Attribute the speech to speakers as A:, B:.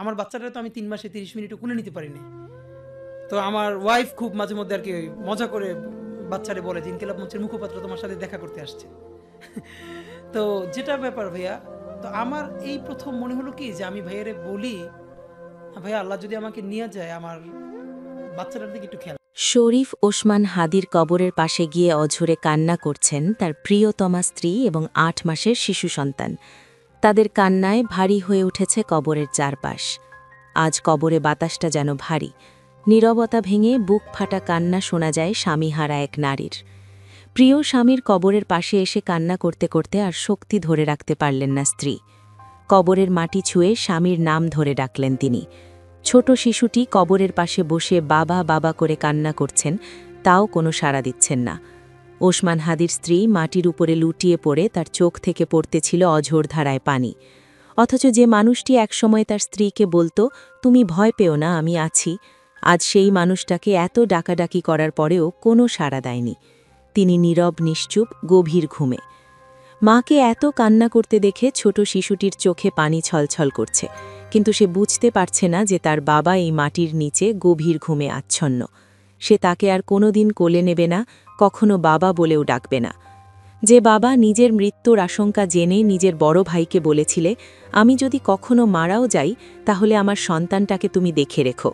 A: আমার বাচ্চাটা তো আমি তিন মাসে তিরিশ মিনিটও কুলে নিতে পারিনি। তো আমার ওয়াইফ খুব মাঝে মধ্যে আর কি মজা করে বাচ্চারে বলে যে, ইনকিলাব মঞ্চের মুখপাত্র তোমার সাথে দেখা করতে আসছে। তো যেটা ব্যাপার ভাইয়া, তো আমার এই প্রথম মনে হলো কি যে, আমি ভাইয়ারে বলি, ভাইয়া, আল্লাহ যদি আমাকে নিয়ে যায়, আমার বাচ্চাটার দিকে একটু খেয়াল
B: শরীফ ওসমান হাদির কবরের পাশে গিয়ে অঝরে কান্না করছেন তার প্রিয়তমা স্ত্রী এবং আট মাসের শিশু সন্তান। তাদের কান্নায় ভারী হয়ে উঠেছে কবরের চারপাশ। আজ কবরে বাতাসটা যেন ভারী। নীরবতা ভেঙে বুক ফাটা কান্না শোনা যায় স্বামীহারা এক নারীর। প্রিয় স্বামীর কবরের পাশে এসে কান্না করতে করতে আর শক্তি ধরে রাখতে পারলেন না স্ত্রী। কবরের মাটি ছুঁয়ে স্বামীর নাম ধরে ডাকলেন তিনি। ছোট শিশুটি কবরের পাশে বসে বাবা বাবা করে কান্না করছেন, তাও কোনো সাড়া দিচ্ছেন না। ওসমান হাদির স্ত্রী মাটির উপরে লুটিয়ে পড়ে তার চোখ থেকে পড়তেছিল অঝোর ধারায় পানি। অথচ যে মানুষটি একসময় তার স্ত্রীকে বলতো, তুমি ভয় পেও না, আমি আছি। আজ সেই মানুষটাকে এত ডাকাডাকি করার পরেও কোনো সাড়া দেয়নি। তিনি নীরব, নিশ্চুপ, গভীর ঘুমে। মাকে এত কান্না করতে দেখে ছোট শিশুটির চোখে পানি ছলছল করছে। কিন্তু সে বুঝতে পারছে না যে তার বাবা এই মাটির নিচে গভীর ঘুমে আচ্ছন্ন। সে তাকে আর কোনোদিন কোলে নেবে না, কখনো বাবা বলেও ডাকবে না। যে বাবা নিজের মৃত্যুর আশঙ্কা জেনে নিজের বড় ভাইকে বলেছিলে, আমি যদি কখনো মারাও যাই, তাহলে আমার সন্তানটাকে তুমি দেখে রেখো।